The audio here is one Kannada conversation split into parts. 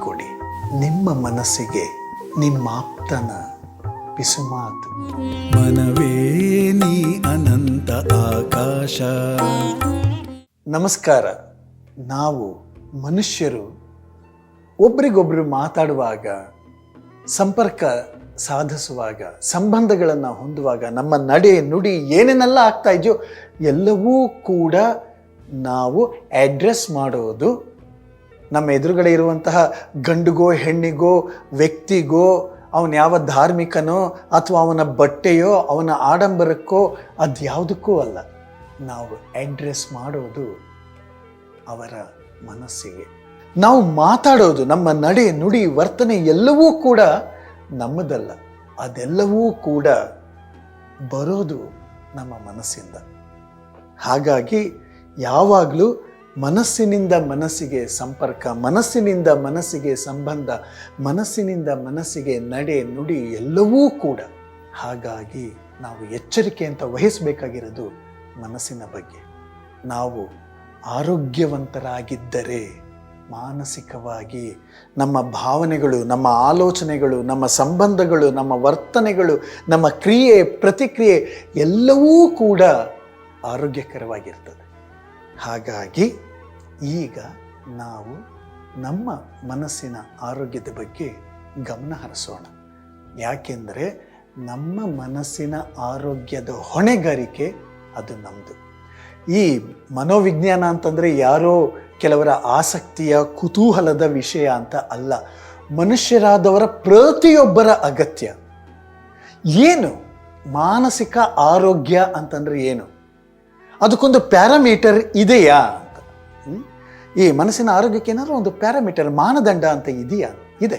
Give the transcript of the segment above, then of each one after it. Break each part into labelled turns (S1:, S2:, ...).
S1: ಮನಸ್ಸಿಟ್ಟು ನಿಮ್ಮ ಮನಸ್ಸಿಗೆ ನಿಮ್ಮ ಆಪ್ತನ ಪಿಸುಮಾತು
S2: ಮನವೇ ನೀ ಅನಂತ ಆಕಾಶ.
S1: ನಮಸ್ಕಾರ. ನಾವು ಮನುಷ್ಯರು ಒಬ್ರಿಗೊಬ್ರು ಮಾತಾಡುವಾಗ ಸಂಪರ್ಕ ಸಾಧಿಸುವಾಗ ಸಂಬಂಧಗಳನ್ನು ಹೊಂದುವಾಗ ನಮ್ಮ ನಡೆ ನುಡಿ ಏನೇನೆಲ್ಲ ಆಗ್ತಾ ಇದೆಯೋ ಎಲ್ಲವೂ ಕೂಡ ನಾವು ಅಡ್ರೆಸ್ ಮಾಡೋದು ನಮ್ಮ ಎದುರುಗಡೆ ಇರುವಂತಹ ಗಂಡುಗೋ, ಹೆಣ್ಣಿಗೋ, ವ್ಯಕ್ತಿಗೋ, ಅವನು ಯಾವ ಧಾರ್ಮಿಕನೋ ಅಥವಾ ಅವನ ಬಟ್ಟೆಯೋ, ಅವನ ಆಡಂಬರಕ್ಕೋ ಅದು ಯಾವುದಕ್ಕೂ ಅಲ್ಲ. ನಾವು ಅಡ್ರೆಸ್ ಮಾಡೋದು ಅವರ ಮನಸ್ಸಿಗೆ. ನಾವು ಮಾತಾಡೋದು, ನಮ್ಮ ನಡೆ, ನುಡಿ, ವರ್ತನೆ ಎಲ್ಲವೂ ಕೂಡ ನಮ್ಮದಲ್ಲ. ಅದೆಲ್ಲವೂ ಕೂಡ ಬರೋದು ನಮ್ಮ ಮನಸ್ಸಿಂದ. ಹಾಗಾಗಿ ಯಾವಾಗಲೂ ಮನಸ್ಸಿನಿಂದ ಮನಸ್ಸಿಗೆ ಸಂಪರ್ಕ, ಮನಸ್ಸಿನಿಂದ ಮನಸ್ಸಿಗೆ ಸಂಬಂಧ, ಮನಸ್ಸಿನಿಂದ ಮನಸ್ಸಿಗೆ ನಡೆ ನುಡಿ ಎಲ್ಲವೂ ಕೂಡ ಹಾಗಾಗಿ ನಾವು ಎಚ್ಚರಿಕೆ ಅಂತ ವಹಿಸಬೇಕಾಗಿರೋದು ಮನಸ್ಸಿನ ಬಗ್ಗೆ. ನಾವು ಆರೋಗ್ಯವಂತರಾಗಿದ್ದರೆ ಮಾನಸಿಕವಾಗಿ ನಮ್ಮ ಭಾವನೆಗಳು, ನಮ್ಮ ಆಲೋಚನೆಗಳು, ನಮ್ಮ ಸಂಬಂಧಗಳು, ನಮ್ಮ ವರ್ತನೆಗಳು, ನಮ್ಮ ಕ್ರಿಯೆ, ಪ್ರತಿಕ್ರಿಯೆ ಎಲ್ಲವೂ ಕೂಡ ಆರೋಗ್ಯಕರವಾಗಿರ್ತದೆ. ಹಾಗಾಗಿ ಈಗ ನಾವು ನಮ್ಮ ಮನಸ್ಸಿನ ಆರೋಗ್ಯದ ಬಗ್ಗೆ ಗಮನ ಹರಿಸೋಣ. ಯಾಕೆಂದರೆ ನಮ್ಮ ಮನಸ್ಸಿನ ಆರೋಗ್ಯದ ಹೊಣೆಗಾರಿಕೆ ಅದು ನಮ್ಮದು ಈ ಮನೋವಿಜ್ಞಾನ ಅಂತಂದರೆ ಯಾರೋ ಕೆಲವರ ಆಸಕ್ತಿಯ ಕುತೂಹಲದ ವಿಷಯ ಅಂತ ಅಲ್ಲ, ಮನುಷ್ಯರಾದವರ ಪ್ರತಿಯೊಬ್ಬರ ಅಗತ್ಯ. ಏನು ಮಾನಸಿಕ ಆರೋಗ್ಯ ಅಂತಂದರೆ ಏನು? ಅದಕ್ಕೊಂದು ಪ್ಯಾರಾಮೀಟರ್ ಇದೆಯಾ? ಅಂತ ಈ ಮನಸ್ಸಿನ ಆರೋಗ್ಯಕ್ಕೆ ಏನಾದರೂ ಒಂದು ಪ್ಯಾರಾಮೀಟರ್ ಮಾನದಂಡ ಅಂತ ಇದೆಯಾ? ಇದೆ.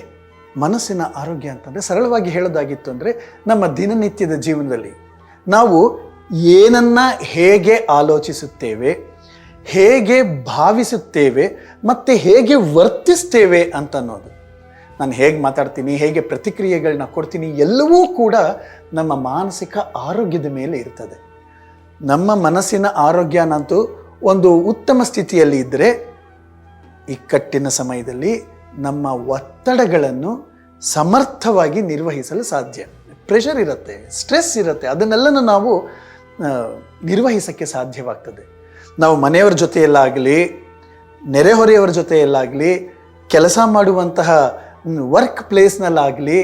S1: ಮನಸ್ಸಿನ ಆರೋಗ್ಯ ಅಂತಂದರೆ ಸರಳವಾಗಿ ಹೇಳೋದಾಗಿತ್ತು ಅಂದರೆ ನಮ್ಮ ದಿನನಿತ್ಯದ ಜೀವನದಲ್ಲಿ ನಾವು ಏನನ್ನ ಹೇಗೆ ಆಲೋಚಿಸುತ್ತೇವೆ, ಹೇಗೆ ಭಾವಿಸುತ್ತೇವೆ, ಮತ್ತು ಹೇಗೆ ವರ್ತಿಸ್ತೇವೆ ಅಂತ ಅನ್ನೋದು ನಾನು ಹೇಗೆ ಮಾತಾಡ್ತೀನಿ, ಹೇಗೆ ಪ್ರತಿಕ್ರಿಯೆಗಳನ್ನ ಕೊಡ್ತೀನಿ ಎಲ್ಲವೂ ಕೂಡ ನಮ್ಮ ಮಾನಸಿಕ ಆರೋಗ್ಯದ ಮೇಲೆ ಇರ್ತದೆ. ನಮ್ಮ ಮನಸ್ಸಿನ ಆರೋಗ್ಯನಂತೂ ಒಂದು ಉತ್ತಮ ಸ್ಥಿತಿಯಲ್ಲಿ ಇದ್ದರೆ ಇಕ್ಕಟ್ಟಿನ ಸಮಯದಲ್ಲಿ ನಮ್ಮ ಒತ್ತಡಗಳನ್ನು ಸಮರ್ಥವಾಗಿ ನಿರ್ವಹಿಸಲು ಸಾಧ್ಯ. ಪ್ರೆಷರ್ ಇರುತ್ತೆ ಸ್ಟ್ರೆಸ್ ಇರುತ್ತೆ, ಅದನ್ನೆಲ್ಲನೂ ನಾವು ನಿರ್ವಹಿಸೋಕ್ಕೆ ಸಾಧ್ಯವಾಗ್ತದೆ. ನಾವು ಮನೆಯವರ ಜೊತೆಯಲ್ಲಾಗಲಿ, ನೆರೆಹೊರೆಯವರ ಜೊತೆಯಲ್ಲಾಗಲಿ, ಕೆಲಸ ಮಾಡುವಂತಹ ವರ್ಕ್ ಪ್ಲೇಸ್ನಲ್ಲಾಗಲಿ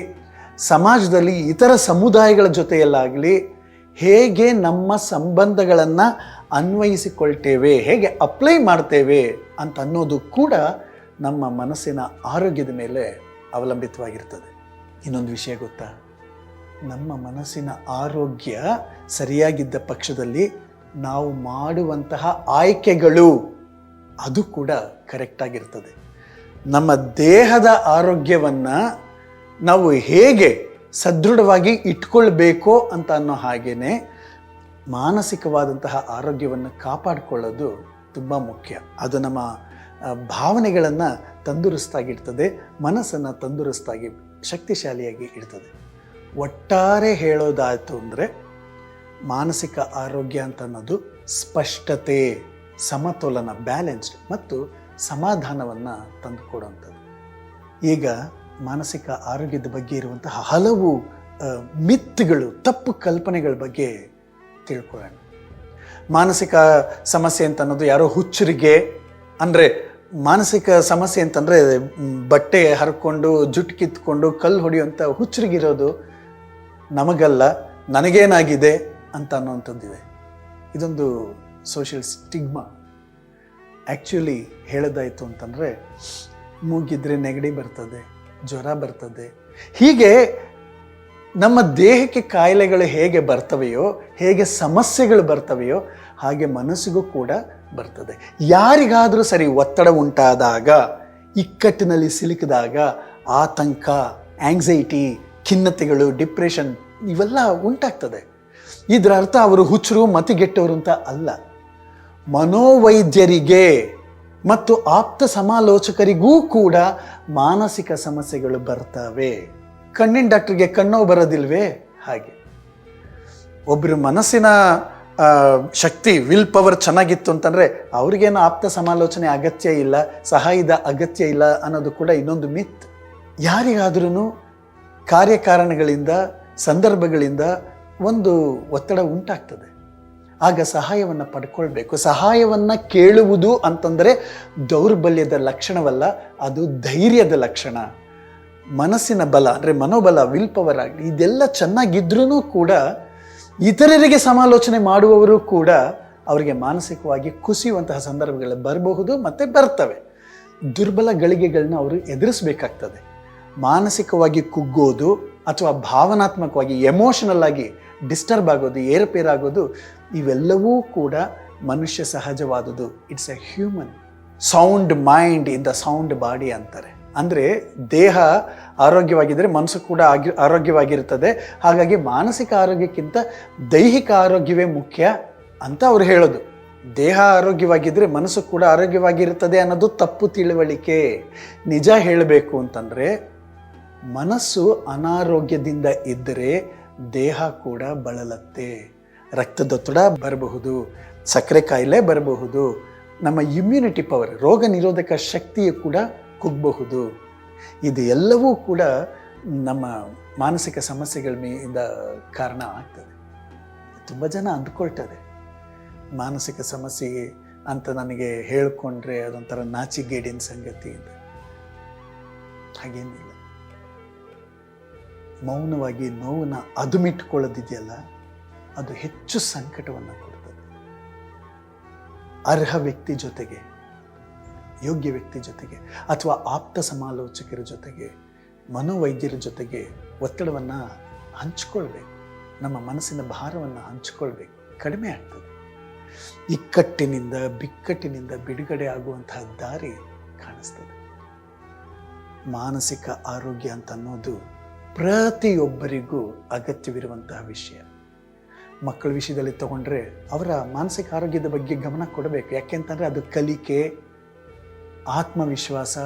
S1: ಸಮಾಜದಲ್ಲಿ ಇತರ ಸಮುದಾಯಗಳ ಜೊತೆಯಲ್ಲಾಗಲಿ ಹೇಗೆ ನಮ್ಮ ಸಂಬಂಧಗಳನ್ನು ಅನ್ವಯಿಸಿಕೊಳ್ತೇವೆ, ಹೇಗೆ ಅಪ್ಲೈ ಮಾಡ್ತೇವೆ ಅಂತ ಅನ್ನೋದು ಕೂಡ ನಮ್ಮ ಮನಸ್ಸಿನ ಆರೋಗ್ಯದ ಮೇಲೆ ಅವಲಂಬಿತವಾಗಿರ್ತದೆ. ಇನ್ನೊಂದು ವಿಷಯ ಗೊತ್ತಾ? ನಮ್ಮ ಮನಸ್ಸಿನ ಆರೋಗ್ಯ ಸರಿಯಾಗಿದ್ದ ಪಕ್ಷದಲ್ಲಿ ನಾವು ಮಾಡುವಂತಹ ಆಯ್ಕೆಗಳು ಅದು ಕೂಡ ಕರೆಕ್ಟಾಗಿರ್ತದೆ ನಮ್ಮ ದೇಹದ ಆರೋಗ್ಯವನ್ನು ನಾವು ಹೇಗೆ ಸದೃಢವಾಗಿ ಇಟ್ಕೊಳ್ಬೇಕು ಅಂತ ಅನ್ನೋ ಹಾಗೇನೆ ಮಾನಸಿಕವಾದಂತಹ ಆರೋಗ್ಯವನ್ನು ಕಾಪಾಡಿಕೊಳ್ಳೋದು ತುಂಬ ಮುಖ್ಯ. ಅದು ನಮ್ಮ ಭಾವನೆಗಳನ್ನು ತಂದುರುಸ್ತಾಗಿಡ್ತದೆ ಮನಸ್ಸನ್ನು ತಂದುರುಸ್ತಾಗಿ ಶಕ್ತಿಶಾಲಿಯಾಗಿ ಇಡ್ತದೆ. ಒಟ್ಟಾರೆ ಹೇಳೋದಾಯಿತು ಅಂದರೆ ಮಾನಸಿಕ ಆರೋಗ್ಯ ಅಂತ ಅನ್ನೋದು ಸ್ಪಷ್ಟತೆ, ಸಮತೋಲನ, ಬ್ಯಾಲೆನ್ಸ್ಡ್ ಮತ್ತು ಸಮಾಧಾನವನ್ನು ತಂದುಕೊಡುವಂಥದ್ದು. ಈಗ ಮಾನಸಿಕ ಆರೋಗ್ಯದ ಬಗ್ಗೆ ಇರುವಂತಹ ಹಲವು ಮಿತ್ತುಗಳು, ತಪ್ಪು ಕಲ್ಪನೆಗಳ ಬಗ್ಗೆ ತಿಳ್ಕೊಳ್ಳೋಣ. ಮಾನಸಿಕ ಸಮಸ್ಯೆ ಅಂತ ಅನ್ನೋದು ಯಾರೋ ಹುಚ್ಚರಿಗೆ, ಅಂದರೆ ಮಾನಸಿಕ ಸಮಸ್ಯೆ ಅಂತಂದರೆ ಬಟ್ಟೆ ಹರ್ಕೊಂಡು ಜುಟ್ಟು ಕಿತ್ಕೊಂಡು, ಕಲ್ಲು ಹೊಡೆಯುವಂಥ ಹುಚ್ಚರಿಗಿರೋದು ನಮಗಲ್ಲ, ನನಗೇನಾಗಿದೆ ಅಂತ ಅನ್ನೋವಂಥದ್ದಿದೆ. ಇದೊಂದು ಸೋಷಿಯಲ್ ಸ್ಟಿಗ್ಮಾ ಆ್ಯಕ್ಚುಲಿ ಹೇಳೋದಾಯಿತು ಅಂತಂದರೆ, ಮೂಗಿದ್ರೆ ನೆಗಡಿ ಬರ್ತದೆ ಜ್ವರ ಬರ್ತದೆ. ಹೀಗೆ ನಮ್ಮ ದೇಹಕ್ಕೆ ಕಾಯಿಲೆಗಳು ಹೇಗೆ ಬರ್ತವೆಯೋ, ಹೇಗೆ ಸಮಸ್ಯೆಗಳು ಬರ್ತವೆಯೋ, ಹಾಗೆ ಮನಸ್ಸಿಗೂ ಕೂಡ ಬರ್ತದೆ. ಯಾರಿಗಾದರೂ ಸರಿ ಒತ್ತಡ ಉಂಟಾದಾಗ, ಇಕ್ಕಟ್ಟಿನಲ್ಲಿ ಸಿಲುಕಿದಾಗ, ಆತಂಕ ಆಂಗ್ಸೈಟಿ ಖಿನ್ನತೆಗಳು ಡಿಪ್ರೆಷನ್ ಇವೆಲ್ಲ ಉಂಟಾಗ್ತದೆ. ಇದರ ಅರ್ಥ ಅವರು ಹುಚ್ಚರು, ಮತಿಗೆಟ್ಟವರು ಅಂತ ಅಲ್ಲ. ಮನೋವೈದ್ಯರಿಗೆ ಮತ್ತು ಆಪ್ತ ಸಮಾಲೋಚಕರಿಗೂ ಕೂಡ ಮಾನಸಿಕ ಸಮಸ್ಯೆಗಳು ಬರ್ತವೆ. ಕಣ್ಣಿನ ಡಾಕ್ಟರ್ಗೆ ಕಣ್ಣೋ ಬರೋದಿಲ್ವೇ? ಹಾಗೆ. ಒಬ್ಬರು ಮನಸ್ಸಿನ ಶಕ್ತಿ ವಿಲ್ ಪವರ್ ಚೆನ್ನಾಗಿತ್ತು ಅಂತಂದರೆ ಅವ್ರಿಗೇನು ಆಪ್ತ ಸಮಾಲೋಚನೆ ಅಗತ್ಯ ಇಲ್ಲ, ಸಹಾಯದ ಅಗತ್ಯ ಇಲ್ಲ ಅನ್ನೋದು ಕೂಡ ಇನ್ನೊಂದು ಮಿತ್. ಯಾರಿಗಾದ್ರೂ ಕಾರ್ಯಕಾರಣಗಳಿಂದ, ಸಂದರ್ಭಗಳಿಂದ ಒಂದು ಒತ್ತಡ ಉಂಟಾಗ್ತದೆ. ಆಗ ಸಹಾಯವನ್ನು ಪಡ್ಕೊಳ್ಬೇಕು. ಸಹಾಯವನ್ನು ಕೇಳುವುದು ಅಂತಂದರೆ ದೌರ್ಬಲ್ಯದ ಲಕ್ಷಣವಲ್ಲ, ಅದು ಧೈರ್ಯದ ಲಕ್ಷಣ. ಮನಸ್ಸಿನ ಬಲ, ಅಂದರೆ ಮನೋಬಲ ವಿಲ್ ಪವರ್ ಆಗಲಿ, ಇದೆಲ್ಲ ಚೆನ್ನಾಗಿದ್ರೂ ಕೂಡ ಇತರರಿಗೆ ಸಮಾಲೋಚನೆ ಮಾಡುವವರು ಕೂಡ ಅವರಿಗೆ ಮಾನಸಿಕವಾಗಿ ಕುಸಿಯುವಂತಹ ಸಂದರ್ಭಗಳು ಬರಬಹುದು ಮತ್ತು ಬರ್ತವೆ. ದುರ್ಬಲ ಗಳಿಗೆಗಳನ್ನ ಅವರು ಎದುರಿಸಬೇಕಾಗ್ತದೆ. ಮಾನಸಿಕವಾಗಿ ಕುಗ್ಗೋದು ಅಥವಾ ಭಾವನಾತ್ಮಕವಾಗಿ ಎಮೋಷನಲ್ ಆಗಿ ಡಿಸ್ಟರ್ಬ್ ಆಗೋದು ಏರುಪೇರಾಗೋದು ಇವೆಲ್ಲವೂ ಕೂಡ ಮನುಷ್ಯ ಸಹಜವಾದುದು. It's a human sound mind in the sound body ಅಂತಾರೆ. ಅಂದರೆ ದೇಹ ಆರೋಗ್ಯವಾಗಿದ್ದರೆ ಮನಸ್ಸು ಕೂಡ ಆಗಿ ಆರೋಗ್ಯವಾಗಿರ್ತದೆ ಹಾಗಾಗಿ ಮಾನಸಿಕ ಆರೋಗ್ಯಕ್ಕಿಂತ ದೈಹಿಕ ಆರೋಗ್ಯವೇ ಮುಖ್ಯ ಅಂತ ಅವ್ರು ಹೇಳೋದು. ದೇಹ ಆರೋಗ್ಯವಾಗಿದ್ದರೆ ಮನಸ್ಸು ಕೂಡ ಆರೋಗ್ಯವಾಗಿರುತ್ತದೆ ಅನ್ನೋದು ತಪ್ಪು ತಿಳುವಳಿಕೆ. ನಿಜ ಹೇಳಬೇಕು ಅಂತಂದರೆ ಮನಸ್ಸು ಅನಾರೋಗ್ಯದಿಂದ ಇದ್ದರೆ ದೇಹ ಕೂಡ ಬಳಲತ್ತೆ. ರಕ್ತದೊತ್ತಡ ಬರಬಹುದು, ಸಕ್ಕರೆ ಕಾಯಿಲೆ ಬರಬಹುದು, ನಮ್ಮ ಇಮ್ಯುನಿಟಿ ಪವರ್ ರೋಗ ನಿರೋಧಕ ಶಕ್ತಿಯು ಕೂಡ ಕುಗ್ಗಬಹುದು ಇದು ಎಲ್ಲವೂ ಕೂಡ ನಮ್ಮ ಮಾನಸಿಕ ಸಮಸ್ಯೆಗಳ ಮೇಲಿಂದ ಕಾರಣ ಆಗ್ತದೆ. ತುಂಬ ಜನ ಅಂದ್ಕೊಳ್ತಾರೆ. ಮಾನಸಿಕ ಸಮಸ್ಯೆ ಅಂತ ನನಗೆ ಹೇಳಿಕೊಂಡ್ರೆ ಅದೊಂಥರ ನಾಚಿಗೇಡಿನ ಸಂಗತಿ ಇದೆ. ಹಾಗೇನಿಲ್ಲ. ಮೌನವಾಗಿ ನೋವನ್ನು ಅದುಮಿಟ್ಕೊಳ್ಳೋದಿದೆಯಲ್ಲ, ಅದು ಹೆಚ್ಚು ಸಂಕಟವನ್ನು ಕೊಡ್ತದೆ ಅರ್ಹ ವ್ಯಕ್ತಿ ಜೊತೆಗೆ, ಯೋಗ್ಯ ವ್ಯಕ್ತಿ ಜೊತೆಗೆ, ಅಥವಾ ಆಪ್ತ ಸಮಾಲೋಚಕರ ಜೊತೆಗೆ, ಮನೋವೈದ್ಯರ ಜೊತೆಗೆ ಒತ್ತಡವನ್ನು ಹಂಚ್ಕೊಳ್ಬೇಕು. ನಮ್ಮ ಮನಸ್ಸಿನ ಭಾರವನ್ನು ಹಂಚ್ಕೊಳ್ಬೇಕು. ಕಡಿಮೆ ಆಗ್ತದೆ. ಇಕ್ಕಟ್ಟಿನಿಂದ, ಬಿಕ್ಕಟ್ಟಿನಿಂದ ಬಿಡುಗಡೆ ಆಗುವಂತಹ ದಾರಿ ಕಾಣಿಸ್ತದೆ. ಮಾನಸಿಕ ಆರೋಗ್ಯ ಅಂತ ಅನ್ನೋದು ಪ್ರತಿಯೊಬ್ಬರಿಗೂ ಅಗತ್ಯವಿರುವಂತಹ ವಿಷಯ. ಮಕ್ಕಳ ವಿಷಯದಲ್ಲಿ ತಗೊಂಡ್ರೆ ಅವರ ಮಾನಸಿಕ ಆರೋಗ್ಯದ ಬಗ್ಗೆ ಗಮನ ಕೊಡಬೇಕು. ಯಾಕೆಂತಂದರೆ ಅದು ಕಲಿಕೆ, ಆತ್ಮವಿಶ್ವಾಸ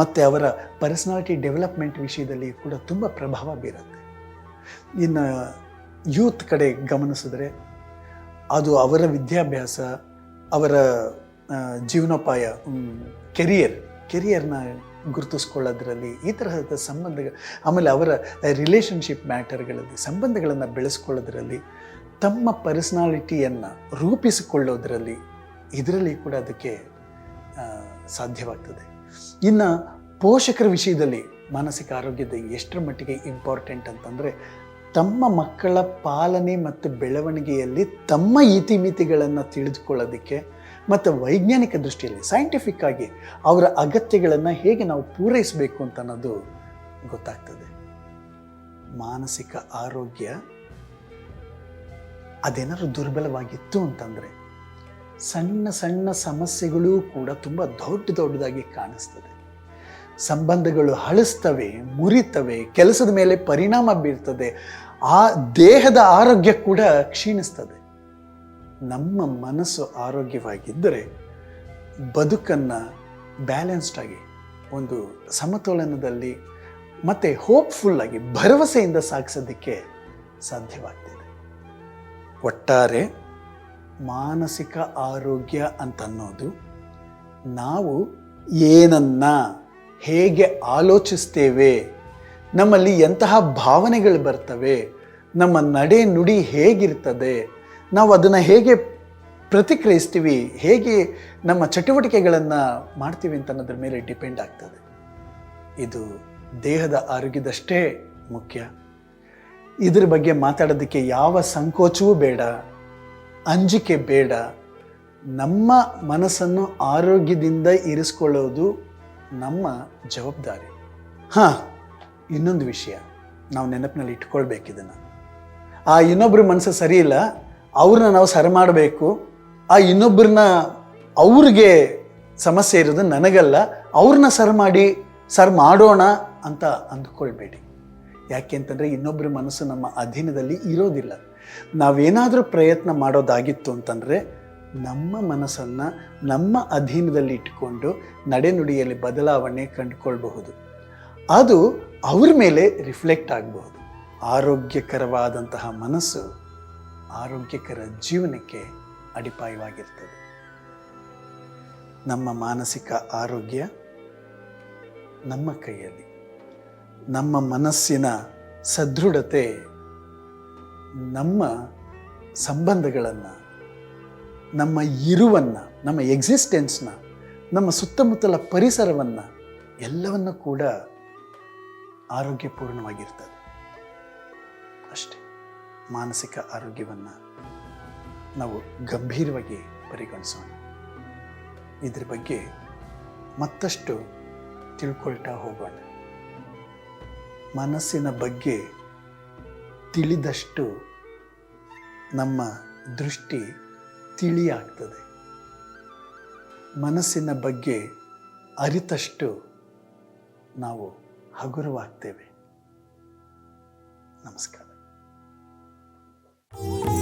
S1: ಮತ್ತು ಅವರ ಪರ್ಸನಾಲಿಟಿ ಡೆವಲಪ್ಮೆಂಟ್ ವಿಷಯದಲ್ಲಿ ಕೂಡ ತುಂಬ ಪ್ರಭಾವ ಬೀರುತ್ತೆ. ಇನ್ನು ಯೂತ್ ಕಡೆ ಗಮನಿಸಿದ್ರೆ ಅದು ಅವರ ವಿದ್ಯಾಭ್ಯಾಸ, ಅವರ ಜೀವನೋಪಾಯ ಕೆರಿಯರ್, ಕೆರಿಯರ್ನ ಗುರುತಿಸ್ಕೊಳ್ಳೋದ್ರಲ್ಲಿ ಈ ತರಹದ ಸಂಬಂಧಗಳು, ಆಮೇಲೆ ಅವರ ರಿಲೇಷನ್ಶಿಪ್ ಮ್ಯಾಟರ್ಗಳಲ್ಲಿ ಸಂಬಂಧಗಳನ್ನು ಬೆಳೆಸ್ಕೊಳ್ಳೋದ್ರಲ್ಲಿ, ತಮ್ಮ ಪರ್ಸ್ನಾಲಿಟಿಯನ್ನು ರೂಪಿಸಿಕೊಳ್ಳೋದ್ರಲ್ಲಿ ಇದರಲ್ಲಿ ಕೂಡ ಅದಕ್ಕೆ ಸಾಧ್ಯವಾಗ್ತದೆ. ಇನ್ನು ಪೋಷಕರ ವಿಷಯದಲ್ಲಿ ಮಾನಸಿಕ ಆರೋಗ್ಯದ ಎಷ್ಟರ ಮಟ್ಟಿಗೆ ಇಂಪಾರ್ಟೆಂಟ್ ಅಂತಂದರೆ, ತಮ್ಮ ಮಕ್ಕಳ ಪಾಲನೆ ಮತ್ತು ಬೆಳವಣಿಗೆಯಲ್ಲಿ ತಮ್ಮ ಇತಿಮಿತಿಗಳನ್ನು ತಿಳಿದುಕೊಳ್ಳೋದಕ್ಕೆ ಮತ್ತು ವೈಜ್ಞಾನಿಕ ದೃಷ್ಟಿಯಲ್ಲಿ ಸೈಂಟಿಫಿಕ್ ಆಗಿ ಅವರ ಅಗತ್ಯಗಳನ್ನು ಹೇಗೆ ನಾವು ಪೂರೈಸಬೇಕು ಅಂತ ಅನ್ನೋದು ಗೊತ್ತಾಗ್ತದೆ. ಮಾನಸಿಕ ಆರೋಗ್ಯ ಅದೇನಾದ್ರು ದುರ್ಬಲವಾಗಿತ್ತು ಅಂತಂದರೆ ಸಣ್ಣ ಸಣ್ಣ ಸಮಸ್ಯೆಗಳೂ ಕೂಡ ತುಂಬ ದೊಡ್ಡ ದೊಡ್ಡದಾಗಿ ಕಾಣಿಸ್ತದೆ. ಸಂಬಂಧಗಳು ಹಳಿಸ್ತವೆ ಮುರಿತವೆ, ಕೆಲಸದ ಮೇಲೆ ಪರಿಣಾಮ ಬೀರ್ತದೆ, ಆ ದೇಹದ ಆರೋಗ್ಯ ಕೂಡ ಕ್ಷೀಣಿಸ್ತದೆ. ನಮ್ಮ ಮನಸ್ಸು ಆರೋಗ್ಯವಾಗಿದ್ದರೆ ಬದುಕನ್ನು ಬ್ಯಾಲೆನ್ಸ್ಡ್ ಆಗಿ, ಒಂದು ಸಮತೋಲನದಲ್ಲಿ ಮತ್ತು ಹೋಪ್ಫುಲ್ಲಾಗಿ ಭರವಸೆಯಿಂದ ಸಾಗಿಸೋದಕ್ಕೆ ಸಾಧ್ಯವಾಗ್ತಿದೆ. ಒಟ್ಟಾರೆ ಮಾನಸಿಕ ಆರೋಗ್ಯ ಅಂತನ್ನೋದು ನಾವು ಏನನ್ನ ಹೇಗೆ ಆಲೋಚಿಸ್ತೇವೆ, ನಮ್ಮಲ್ಲಿ ಎಂತಹ ಭಾವನೆಗಳು ಬರ್ತವೆ, ನಮ್ಮ ನಡೆ ನುಡಿ ಹೇಗಿರ್ತದೆ ನಾವು ಅದನ್ನು ಹೇಗೆ ಪ್ರತಿಕ್ರಿಯಿಸ್ತೀವಿ, ಹೇಗೆ ನಮ್ಮ ಚಟುವಟಿಕೆಗಳನ್ನು ಮಾಡ್ತೀವಿ ಅಂತ ಅನ್ನೋದ್ರ ಮೇಲೆ ಡಿಪೆಂಡ್ ಆಗ್ತದೆ. ಇದು ದೇಹದ ಆರೋಗ್ಯದಷ್ಟೇ ಮುಖ್ಯ. ಇದ್ರ ಬಗ್ಗೆ ಮಾತಾಡೋದಕ್ಕೆ ಯಾವ ಸಂಕೋಚವೂ ಬೇಡ, ಅಂಜಿಕೆ ಬೇಡ. ನಮ್ಮ ಮನಸ್ಸನ್ನು ಆರೋಗ್ಯದಿಂದ ಇರಿಸ್ಕೊಳ್ಳೋದು ನಮ್ಮ ಜವಾಬ್ದಾರಿ. ಹಾಂ, ಇನ್ನೊಂದು ವಿಷಯ. ನಾವು ನೆನಪಿನಲ್ಲಿ ಇಟ್ಕೊಳ್ಬೇಕಿದನ್ನು ಆ ಇನ್ನೊಬ್ಬರ ಮನಸ್ಸು ಸರಿ ಇಲ್ಲ ಅವ್ರನ್ನ ನಾವು ಸರಿ ಮಾಡಬೇಕು. ಆ ಇನ್ನೊಬ್ಬರನ್ನ ಅವ್ರಿಗೆ ಸಮಸ್ಯೆ ಇರೋದು ನನಗಲ್ಲ, ಅವ್ರನ್ನ ಸರಿ ಮಾಡಿ, ಸರ್ ಮಾಡೋಣ ಅಂತ ಅಂದ್ಕೊಳ್ಬೇಡಿ. ಯಾಕೆ ಅಂತಂದರೆ ಇನ್ನೊಬ್ಬರ ಮನಸ್ಸು ನಮ್ಮ ಅಧೀನದಲ್ಲಿ ಇರೋದಿಲ್ಲ. ನಾವೇನಾದರೂ ಪ್ರಯತ್ನ ಮಾಡೋದಾಗಿತ್ತು ಅಂತಂದರೆ ನಮ್ಮ ಮನಸ್ಸನ್ನು ನಮ್ಮ ಅಧೀನದಲ್ಲಿ ಇಟ್ಟುಕೊಂಡು ನಡೆನುಡಿಯಲ್ಲಿ ಬದಲಾವಣೆ ಕಂಡುಕೊಳ್ಬಹುದು. ಅದು ಅವ್ರ ಮೇಲೆ ರಿಫ್ಲೆಕ್ಟ್ ಆಗಬಹುದು. ಆರೋಗ್ಯಕರವಾದಂತಹ ಮನಸ್ಸು ಆರೋಗ್ಯಕರ ಜೀವನಕ್ಕೆ ಅಡಿಪಾಯವಾಗಿರ್ತದೆ. ನಮ್ಮ ಮಾನಸಿಕ ಆರೋಗ್ಯ ನಮ್ಮ ಕೈಯಲ್ಲಿ, ನಮ್ಮ ಮನಸ್ಸಿನ ಸದೃಢತೆ, ನಮ್ಮ ಸಂಬಂಧಗಳನ್ನು, ನಮ್ಮ ಇರುವನ್ನು, ನಮ್ಮ ಎಕ್ಸಿಸ್ಟೆನ್ಸ್ನ ನಮ್ಮ ಸುತ್ತಮುತ್ತಲ ಪರಿಸರವನ್ನು ಎಲ್ಲವನ್ನು ಕೂಡ ಆರೋಗ್ಯಪೂರ್ಣವಾಗಿರ್ತದೆ. ಮಾನಸಿಕ ಆರೋಗ್ಯವನ್ನು ನಾವು ಗಂಭೀರವಾಗಿ ಪರಿಗಣಿಸೋಣ. ಇದ್ರ ಬಗ್ಗೆ ಮತ್ತಷ್ಟು ತಿಳ್ಕೊಳ್ತಾ ಹೋಗೋಣ. ಮನಸ್ಸಿನ ಬಗ್ಗೆ ತಿಳಿದಷ್ಟು ನಮ್ಮ ದೃಷ್ಟಿ ತಿಳಿಯಾಗ್ತದೆ. ಮನಸ್ಸಿನ ಬಗ್ಗೆ ಅರಿತಷ್ಟು ನಾವು ಹಗುರವಾಗ್ತೇವೆ. ನಮಸ್ಕಾರ. Thank you.